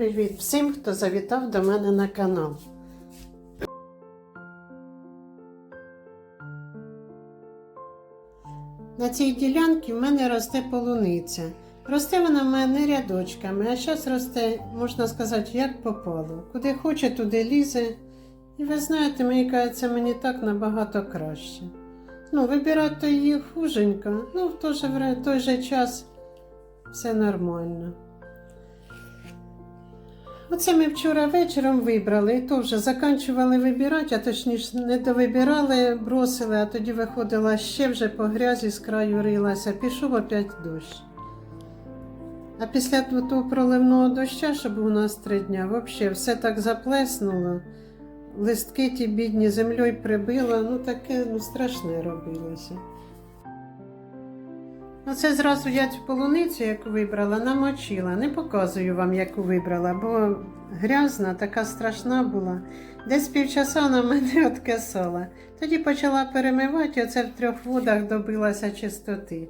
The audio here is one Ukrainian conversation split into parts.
Привіт всім, хто завітав до мене на канал. На цій ділянці в мене росте полуниця. Росте вона в мене рядочками, а зараз росте, можна сказати, як попало. Куди хоче, туди лізе. І ви знаєте, мені кажеться, мені так набагато краще. Ну, вибирати її хуженько, ну в той же, вре- той же час все нормально. Оце ми вчора вечором вибрали, і то вже заканчували вибирати, а точніше не довибирали, бросили, а тоді виходила ще вже по грязі з краю рилася, пішов опять дощ. А після того проливного доща, що був у нас три дня, взагалі все так заплеснуло, листки ті бідні землею прибило, ну таке ну, страшне робилося. Оце зразу я цю полуницю, яку вибрала, намочила. Не показую вам, яку вибрала, бо грязна, така страшна була. Десь півчаса вона мене откисала. Тоді почала перемивати, оце в трьох водах добилася чистоти.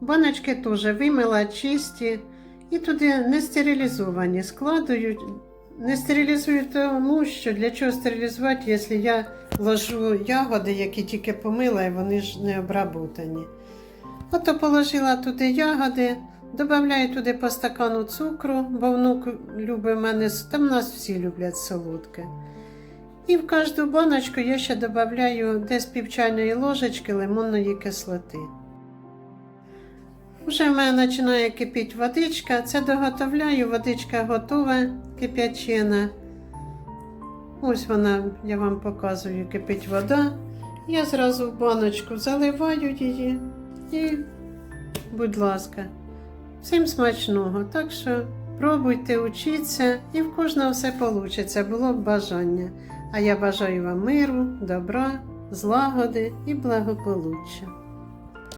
Баночки теж вимила чисті і туди не стерилізовані. Складують, не стерилізую тому, що для чого стерилізувати, якщо я ложу ягоди, які тільки помила, і вони ж не обработані. Ото положила туди ягоди, додаю туди по стакану цукру, бо внук любить мене, там нас всі люблять солодке. І в кожну баночку я ще додаю десь пів ложечки лимонної кислоти. Уже в мене починає кипіти водичка. Це доготовляю, водичка готова, кип'ячена. Ось вона, я вам показую, кипить вода. Я зразу в баночку заливаю її і, будь ласка, всім смачного. Так що пробуйте, учіться, і в кожного все вийде, було б бажання. А я бажаю вам миру, добра, злагоди і благополуччя.